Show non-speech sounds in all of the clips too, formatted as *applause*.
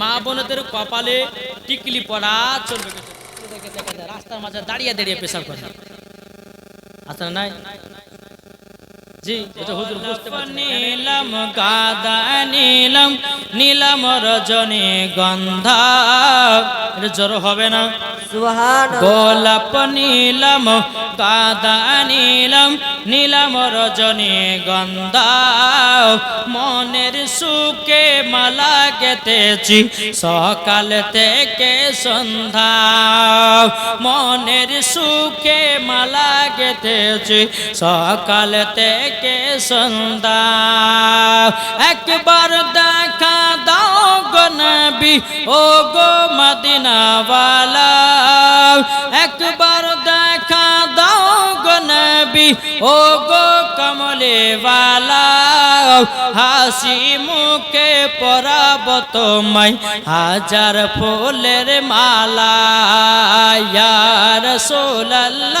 মা বোনদের কপালে টিকলি পড়া চলবে। রাস্তার মাঝে দাঁড়িয়ে দাঁড়িয়ে পেশাব করে আচ্ছা নাই? নীলম, গাদা নীলম নীলম রজনী গন্ধা। জোর হবে না? গোলাপ নীলম, গাদা নীলম নীলম রজনী গন্ধা মনের সুখে মালা গেতেছি সকাল থেকে সন্ধ্যা মনের সুখে মালা গেতেছি সকাল থেকে সন্ধ্যা একবার দেখা দাও গো নবী ও গো মদিনাওয়ালা। একবার দেখা দাও গো নবী ও গো কমলেওয়ালা। হাসি মুখে পরাব তোমায় হাজার ফুলের মালা। ইয়া রাসূলুল্লাহ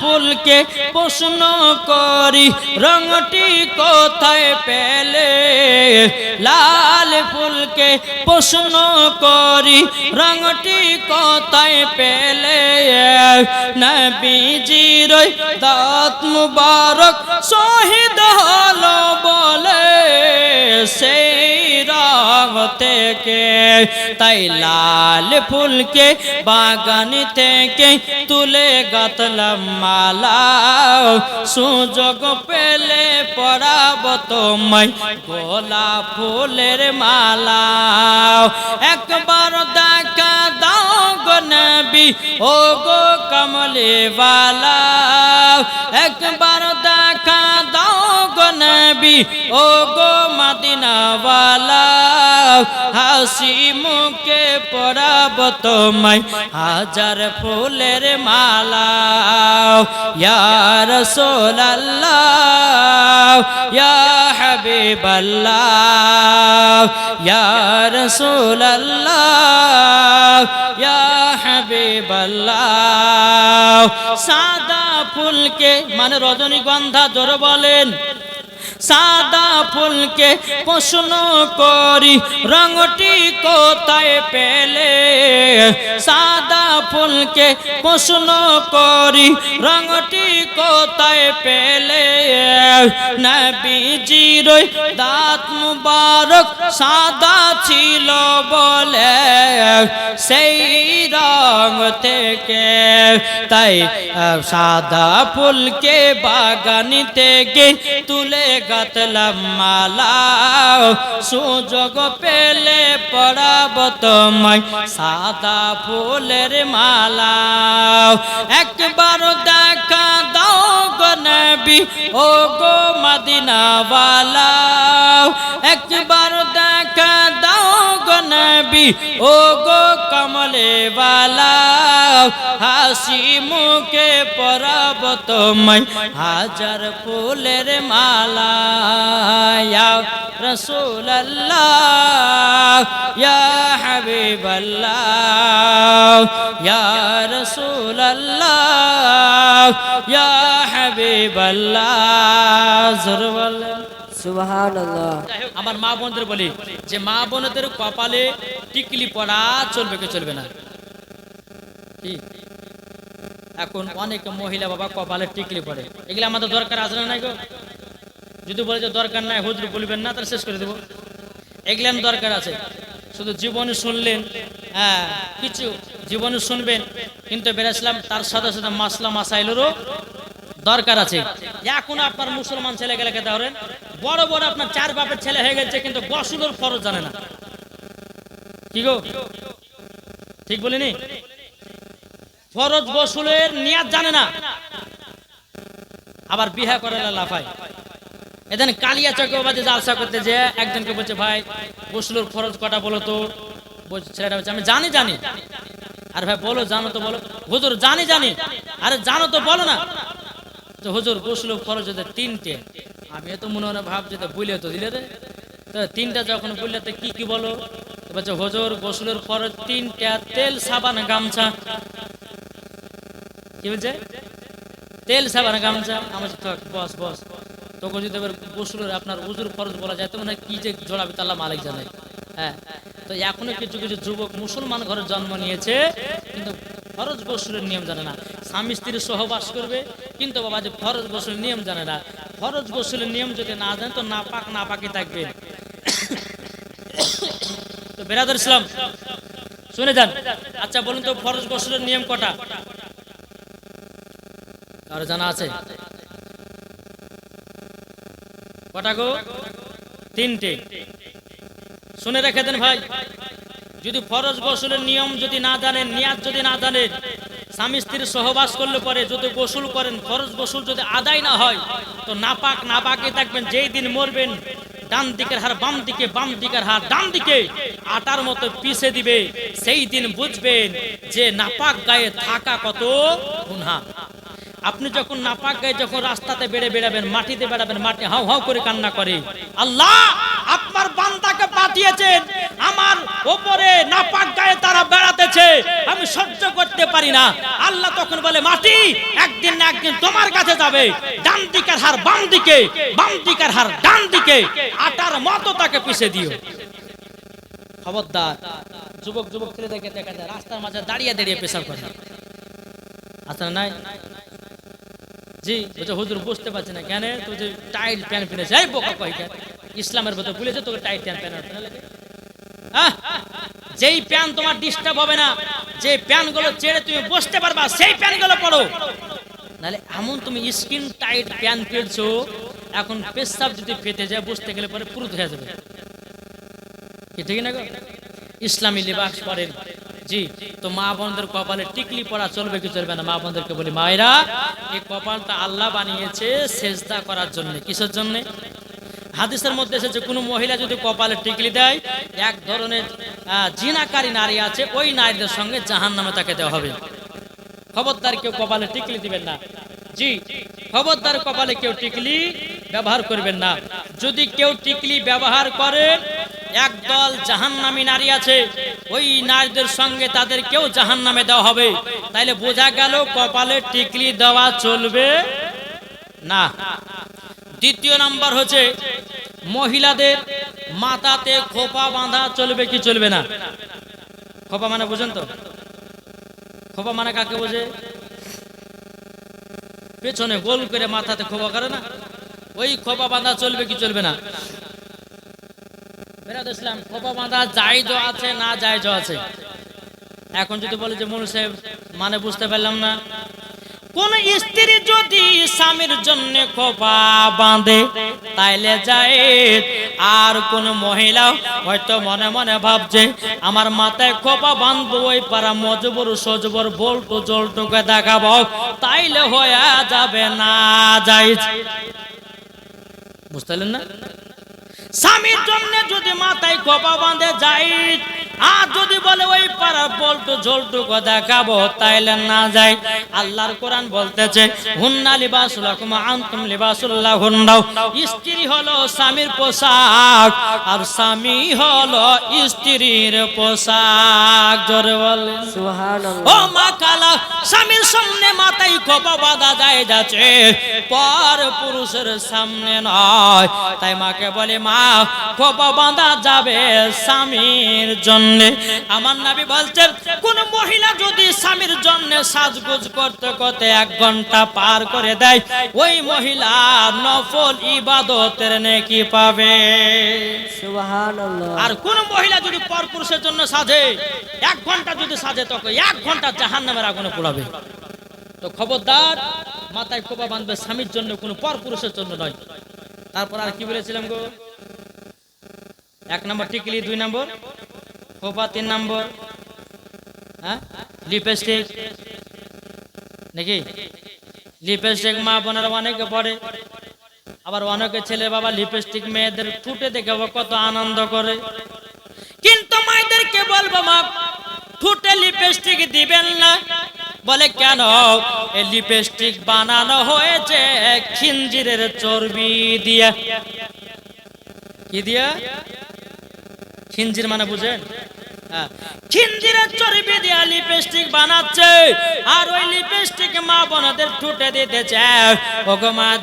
ফুলকে প্রশ্ন করি, রঙটি কোথায় পেলে? লাল ফুলকে প্রশ্ন করি, রঙটি কোথায় পেলে? নবীজির দাঁত মুবারক শহীদ হলো বলে, সেই রঙ থেকে। তাই লাল ফুলকে বাগান থেকে তুলে গাতলাম মালা। সুযোগ পেলে পড়াব তোমায় গোলা ফুলের মালা। একবার দেখা দাও গো নবী, ও গো কমলে বালা একবার দেখা দাও গো নবী, ও গো মদিনাওয়ালা। হাসি মুখে পড়াব তোমায়। হাজার ফুলের মালা, ইয়া রাসূলুল্লাহ, ইয়া হাবিবাল্লাহ, ইয়া রাসূলুল্লাহ, ইয়া হাবিবাল্লাহ। সাদা ফুলকে মানে রজনীগন্ধা, জোর বলেন। সাদা ফুলকে প্রশ্ন করি, রঙটি কোথায় পেলে? সাদা ফুলকে প্রশ্ন করি, রঙটি কোথায় পেলে? নবীজির দাঁত মুবারক সাদা ছিল বলে, সেই রং থেকে। তাই সাদা ফুলকে বাগান থেকে তুলে গাতলাম মালা সুযোগ পেলে পড়াব তোমায় সাদা ফুলের মালা। একবার দেখা দাও গো নবী, ও গো মদিনাওয়ালা। একবার দেখা দাও গো নবী, ও গো কমলে বালা হাসি মুখে পরাব তোমায়। হাজার ফুলের মালা ইয়া রাসূলুল্লাহ ইয়া হাবিবাল্লাহ ইয়া রাসূলুল্লাহ ইয়া আমার মা বোনদের বলি যে মা বোনদের কপালে টিকলি পড়া চলবে কি চলবে না? কি? এখন অনেক মহিলা বাবা কপালে টিকলি পড়ে। এগুলো আমাদের দরকার আছে না নাই গো? যদি বলে যে দরকার নাই, হুজুর বলবেন না, তাহলে শেষ করে দেবো। এগুলো দরকার আছে। শুধু জীবনে শুনলেন হ্যাঁ কিছু জীবনে শুনবেন, কিন্তু বেরাসলাম তার সাথে সাথে মাসলা মাসাইলেরও দরকার আছে। এখন আপনার মুসলমান ছেলে গেলে কে ধরেন, বড় বড় আপনার চার বাপের ছেলে হয়ে গেছে, কিন্তু গসুলোর ফরজ জানে না। কি গো? ঠিক বলিনি? ফরজ গোসলের নিয়াত জানে না। আবার বিহা করে লাফায়। এদিন কালিয়া চকে বাজে জালসা করতে যে একজনকে বলছে, ভাই, গোসলের ফরজ কটা বলো তো? ছেলেটা বলছে, আমি জানি জানি। আর ভাই, বলো, জানো তো বলো। হুজুর, জানি জানি। আরে জানো তো বলো না। তো হুজুর গোসল ফরজ হতে তিনটে। আমি এত মনে মনে ভাবছি, তো বুঝলে তো দিলে রে। তো তিনটা যখন বললে, তো কি কি বলো? বলছে, হুজুর, গোসলের পর তিনটা, তেল, সাবান, গামছা। কি বলছে? তেল সাবান গামছা? আমার বস বস। তোকে যদি এবার গোসলের আপনার উজুর ফরজ বলা যায় তো কি যে জড়াবে তাল্লা মালিক জানে। হ্যাঁ। তো এখনও কিছু কিছু যুবক মুসলমান ঘরে জন্ম নিয়েছে, কিন্তু ফরজ গোসলের নিয়ম জানে না। স্বামী স্ত্রীর সহবাস করবে, কিন্তু বাবা যে ফরজ গোসলের নিয়ম জানে না। ফরজ গোসলের নিয়ম যদি না জানে, তো না পাক না পাকি থাকবে। তো বেরাদার ইসলাম, শুনে যান। আচ্ছা বলুন তো, ফরজ গোসলের নিয়ম কটা? আর জানা আছে? কটা গো? তিনটে। শুনে রেখে দেন ভাই। যদি ফরজ গোসলের নিয়ম যদি না জানেন নিয়াজ যদি না জানেন, স্বামী স্ত্রীর সহবাস করলে পরে যদি গোসল করেন, ফরজ গোসল যদি আদায় না হয়, তো নাপাক নাপাকে থাকবেন। যেই দিন মরবেন, ডান দিকের হার বাম দিকে, বাম দিকের হার ডান দিকে, আটার মতো পিষে দিবে। সেই দিন বুঝবেন যে নাপাক গায়ে থাকা কত গুনহা। আপনি যখন নাপাক গায়ে যখন রাস্তাতে বেড়ে বেড়াবেন, মাটিতে বেড়াবেন, মাটি হাউ হাউ করে কান্না করে। আল্লাহ আপনার বান্দাকে পাঠিয়েছেন, আমার ওপরে নাপাক গায়ে তারা বেড়াতেছে, আমি সহ্য করতে পারি না। আল্লাহ তখন বলে, মাটি একদিন না একদিন তোমার কাছে যাবে, ডান দিকের হার বাম দিকে, বাম দিকের হার ডান দিকে, আটার মতো তাকে পিষে দিও। খবরদার, যুবক যুবক ছেলেদেরকে দেখা যায়, রাস্তার মাঝে দাঁড়িয়ে দাঁড়িয়ে পেশাব করে। আচ্ছা নাই? জি বলছে, হুজুর, বুঝতে পারছি না, কেন? তো যে টাইট প্যান্ট বোকা ইসলামের ভেতর ভুলেছে তোকে টাইট প্যান্ট যেই প্যান তোমার ডিস্টার্ব হবে না, যে ছেড়ে তুমি বসতে পারবা, সেই পড়ো। নাহলে এমন তুমি স্কিন টাইট প্যান পেয়েছ এখন পেশাব যদি পেতে যায়, বসতে গেলে পরে পুরুত হয়ে যাবে। ঠিক না গো? ইসলামী লিবাস পরেন জি, তো মা বোনদের কপালে টিকলি পড়া চলবে কি চলবে না? মা বোনদেরকে বলি, মায়েরা, এই কপালটা আল্লাহ বানিয়েছে সেজদা করার জন্য। কিসের জন্য? হাদিসের মধ্যে এসেছে, কোনো মহিলা যদি কপালে টিকলি দেয়, এক ধরনের জিনাকারী নারী আছে, ওই নারীদের সঙ্গে জাহান নামে তাকে দেওয়া হবে। খবরদার কেউ কপালে টিকলি দিবেন না। জি, খবরদার কপালে কেউ টিকলি ব্যবহার করবেন না। যদি কেউ টিকলি ব্যবহার করে একদল জাহান্নামী নারী আছে, ওই নারীদের সঙ্গে তাদের কেউ জাহান নামে দেওয়া হবে। তাইলে বোঝা গেল কপালে টিকলি দেওয়া চলবে না। দ্বিতীয় নাম্বার হচ্ছে, মহিলাদের মাথাতে খোপা বাঁধা চলবে কি চলবে না? খোপা মানে বুঝেন তো? খোপা মানে কাকে বোঝে? পেছনে গোল করে মাথাতে খোপা করে না? ওই খোপা বাঁধা চলবে কি চলবে না? এখন যদি বলে যে মনুষ সাহেব মানে বুঝতে পারলাম না। কোন স্ত্রী যদি স্বামীর জন্য খোপা বাঁধে, তাইলে যায়, আর কোন মহিলা হয়তো মনে মনে ভাবছে, আমার মাথায় খোপা বাঁধবো, ওই পারা মজবুর, সজবর, বল্টু, জলটুকে দেখাবো। তাইলে হয়ে যাবে না যাই বুঝতে না? স্বামীর জন্য যদি মাথায় কপা বাঁধে যাই আর যদি বলে ওই পাড়ার বলটু ঝোলটু দেখাবো তাইলে না যায় আল্লাহর কোরআন বলতেছে হুন্না লিবাসুল্লাহ আন্তুম লিবাসুল্লাহ হুন্নাও স্ত্রী হলো স্বামীর পোশাক আর স্বামী হলো স্ত্রীর পোশাক। জোরে ও মা কালা স্বামীর সামনে মাথায় খোপা বাঁধা যায় যাচ্ছে পর পুরুষের সামনে নয়। তাই মাকে বলে মা খোপা বাঁধা যাবে স্বামীর জন্য। আমার নাবি বলছেন কোন মহিলা যদি স্বামীর জন্য সাজগুজ করতে করতে এক ঘণ্টা পার করে দেয় ওই মহিলা নফল ইবাদতের নেকি পাবে। আর কোন মহিলা যদি পর পুরুষের জন্য সাজে এক ঘণ্টা যদি সাজে তখন এক ঘণ্টা জাহান নামের আগুনে পোড়াবে। তো খবরদার মাথায় খোপা বাঁধবে স্বামীর জন্য কোনো পর পুরুষের জন্য নয়। তারপর আর কি বলেছিলাম গো? এক নম্বর টিকলি দুই নম্বর? খোপা তিন নম্বর। হ্যাঁ? লিপস্টিক। নাকি? লিপস্টিক মা বোনেরা অনেকে পড়ে। আবার অনেকে ছেলে বাবা লিপস্টিক মেয়েদের ফুটে দেখে কত আনন্দ করে। কিন্তু মায়েদেরকে বলব মা, ফুটে লিপস্টিক দিবেন না। বলে, কেন? এই লিপস্টিক বানানো হয়েছে খিঞ্জিরের চর্বি দিয়া। কি দিয়া? খিঞ্জির মানে বুঝেন? হ্যাঁ। দিয়া লিপস্টিক বানাচ্ছে, আর ওই লিপস্টিক মা ঠুটে দিতেছে।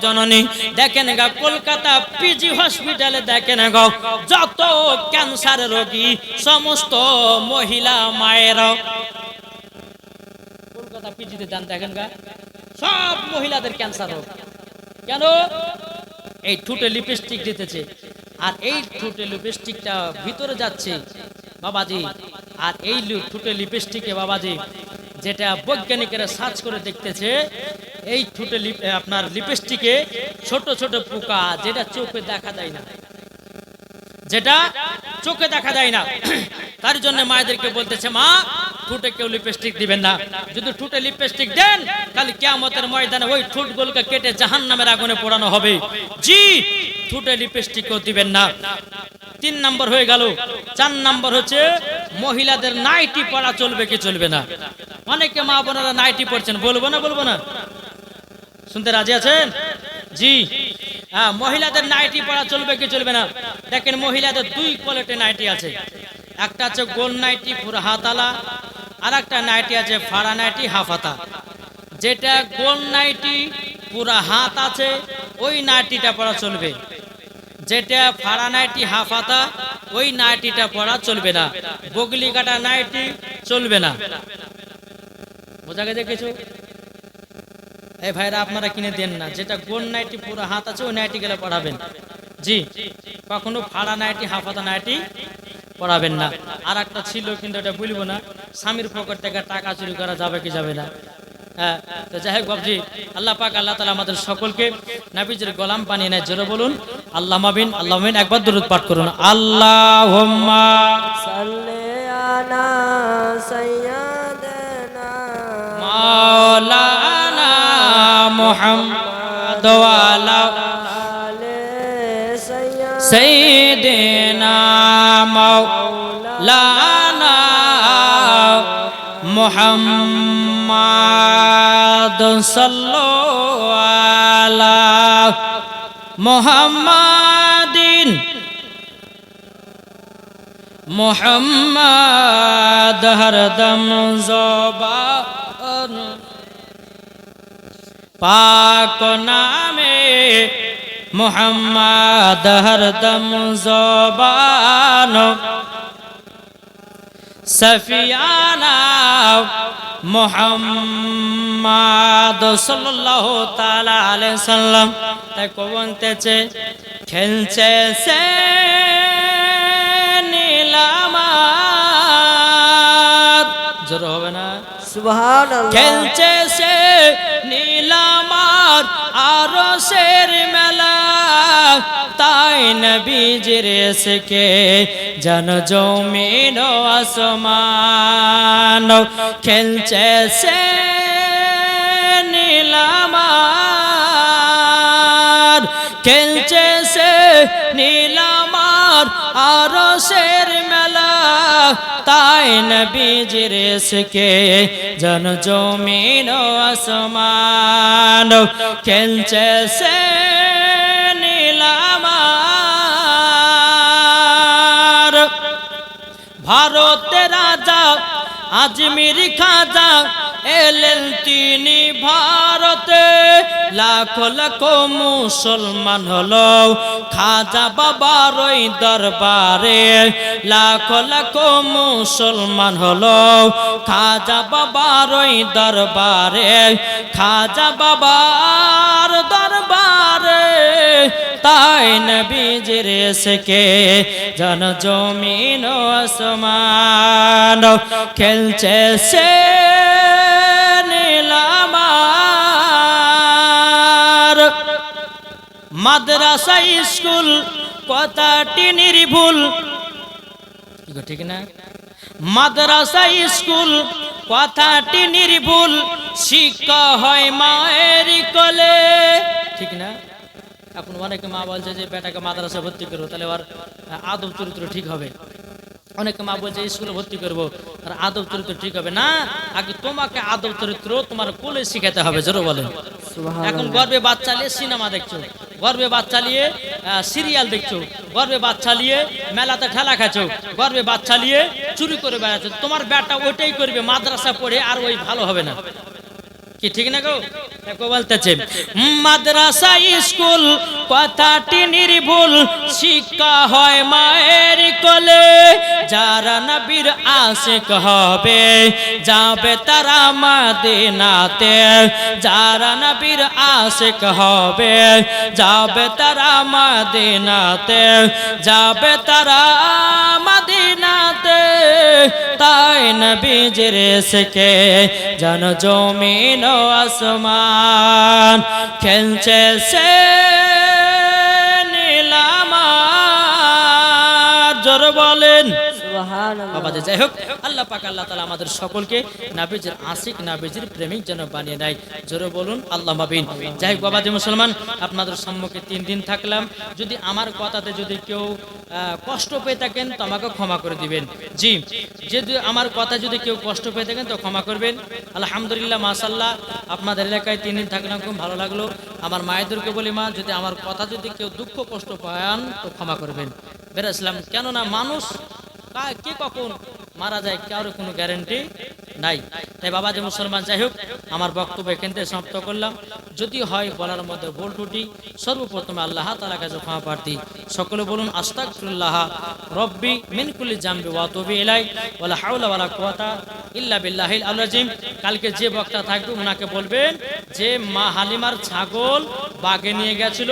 জননী, দেখেন গা, কলকাতা পিজি হসপিটালে দেখেন যত ক্যান্সার রোগী, সমস্ত মহিলা মায়েরা। কলকাতা পিজিতে যান, দেখেন গা, সব মহিলাদের ক্যান্সার রোগ। কেন? এই ঠুটে লিপস্টিক দিতেছে। আর এই ঠুটে লিপস্টিকটা ভিতরে যাচ্ছে, বাবাজি। আর এই ঠুটে লিপস্টিকে বাবাজি, যেটা বৈজ্ঞানিকেরা সার্চ করে দেখতেছে, এই ঠুটে আপনার লিপস্টিকে ছোট ছোট পোকা যেটা চোখে দেখা যায় না। যেটা চোখে দেখা যায় না। *clears throat* তার জন্য মায়েদেরকে বলতেছে, মা, ঠুটে কেউ লিপস্টিক দিবেন না। যদি ঠুটে লিপস্টিক দেন, তাহলে কিয়ামতের ময়দানে ওই ঠুটগুলোকে কেটে জাহান নামের আগুনে পোড়ানো হবে। জি ঠুটে লিপস্টিকও দিবেন না। তিন নাম্বার হয়ে গেল। চার নাম্বার হচ্ছে, মহিলাদের নাইটি পড়া চলবে কি চলবে না। অনেকে মা বোনেরা নাইটি পড়ছেন বলব না বলব না। শুনতে রাজি আছেন? জি। হ্যাঁ মহিলাদের নাইটি পরা চলবে কি চলবে না। দেখেন মহিলাদের দুই কোয়ালিটির নাইটি আছে। একটা আছে গোল নাইটি, পুরো হাতালা আর একটা নাইটি আছে ফাড়া নাইটি হাফাতা যেটা গোল নাইটি, পুরা হাত আছে, ওই নাইটিটা পরা চলবে। যেটা ফাড়া নাইটি হাফাতা ওই নাইটিটা পরা চলবে না। বগলি কাটা নাইটি চলবে না। বোঝা গেছে কিছু? এই ভাইরা, আপনারা কিনে দেন না। যেটা গোল নাইটি, পুরো হাত আছে, ওই নাইটি গেলে পড়াবেন জি, কখনো ফাড়া নাইটি হাফাতা নাইটি পড়াবেন না। আর একটা ছিল, কিন্তু এটা বলব না। স্বামীর পকেট থেকে টাকা চুরি করা যাবে কি যাবে না। হ্যাঁ তো যাই হোক বাবজি আল্লাহ পাক, আল্লাহ তালা আমাদের সকলকে নাবিজের গোলাম বানিয়ে নেয়। জোরে বলুন। আল্লাহ মাবিন আল্লাহ মাবিন একবার দরুদ পাঠ করুন। আল্লাহ সাল্লে আলা সাইয়্যিদিনা মাওলানা মুহাম্মদ মোহাম্মদ হরদম জবান পাক নামে মোহাম্মদ হরদম জবান সফিয়ানা মোহাম্মদ সাল্লাল্লাহু তাআলা আলাইহি সাল্লাম তাই কবনতেছে খেলছে সে জোর হবে না। খেলছে সে নীলামার আরও শের মেলা। তাই নবীজির এসকে জন জমিন আসমান। খেলছে সে নীলামার খেলছে সে নীলামার আরও শের নবীজির এসকে জন জমিন আসমান খেলছে সে নীলামার। ভারতের রাজা আজমির খাজা এলেন, তিনি ভারতে লাখ লাখ মুসলমান হলো। খাজা বাবার ওই দরবারে লাখ লাখ মুসলমান হলো। খাজা বাবার ওই দরবারে, খাজা বাবার দরবারে তাই নবীজির এসকে জন জমিন আসমান খেলছে সে মাদ্রাসা স্কুল কথাটি নির্ভুল। ঠিক না? মাদ্রাসা স্কুল কথাটি নির্ভুল। শিক্ষা হয় মায়ের কলে। ঠিক না? এখন অনেকে মা বলছে যে বেটাকে মাদ্রাসা ভর্তি করব তাহলে আর আদব চরিত্র ঠিক হবে। অনেকে মা বলছে স্কুলে ভর্তি করব আর আদব চরিত্র ঠিক হবে। না আগে তোমাকে আদব চরিত্র তোমার কোলে শিখাতে হবে জোরে বলেন। এখন গর্বে বাচ্চা নিয়ে সিনেমা দেখছ। গর্বে বাচ্চা নিয়ে সিরিয়াল দেখছ, গর্বে বাচ্চা নিয়ে মেলাতে ঠেলা খাচ্ছ, গর্বে বাচ্চা নিয়ে চুরি করে বেড়াচ্ছ। তোমার ব্যাটা ওইটাই করবে, মাদ্রাসা পড়ে আর ওই ভালো হবে না। কি ঠিক না গো? বলতেছে, মাদ্রাসা স্কুল কথাটি নির্ভুল, শিক্ষা হয় মায়ের কোলে যারা নবীর আশিক হবে, যাবে তারা মাদিনাতে। যারা নবীর আশিক হবে, যাবে তারা মাদিনাতে। যাবে তারা মাদিনাতে, তাই নবীজির শেখে জন জমিন আসমান খেলছে সে জোর বলেন। বাবা যাই হোক আল্লাহ পাক আল্লাহ তালা আমাদের সকলকে নাবিজের আশিক নাবিজের প্রেমিক যেন বানিয়ে জোরে বলুন আল্লাহ মাবিন যাই হোক মুসলমান আপনাদের সম্মুখে তিন দিন থাকলাম। যদি আমার কথাতে যদি কেউ কষ্ট পেয়ে থাকেন তো আমাকে ক্ষমা করে দিবেন। জি যদি আমার কথা যদি কেউ কষ্ট পেয়ে থাকেন তো ক্ষমা করবেন। আলহামদুলিল্লাহ মাসাল্লাহ আপনাদের এলাকায় তিন দিন থাকলাম খুব ভালো লাগল। আমার মায়েদেরকে বলি মা যদি আমার কথা যদি কেউ দুঃখ কষ্ট পান তো ক্ষমা করবেন। বেরাসলাম কেননা মানুষ কা- কখন মারা যায় কারও কোনো গ্যারেন্টি নাই। তাই বাবা যে মুসলমান, যাই হোক, আমার বক্তব্য এখান থেকে সমাপ্ত করলাম। যদি হয় বলার মধ্যে ভুল ত্রুটি, সর্বপ্রথমে আল্লাহ তালা কাছে ক্ষমা প্রার্থী। সকলে বলুন, আস্তাগফিরুল্লাহ, রব্বি মিন কুল্লি জামবি ওয়া তুবি ইলাই ওয়ালা হাওলা ওয়ালা কুওয়াতা ইল্লা বিল্লাহিল আলিম কালকে যে বক্তা থাকবে ওনাকে বলবেন যে, মা হালিমার ছাগল বাগে নিয়ে গেছিল।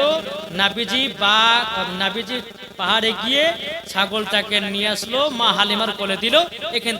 নাবিজি বা নাবিজি পাহাড়ে গিয়ে ছাগলটাকে নিয়ে আসলো মা হালিমার কোলে দিল এখান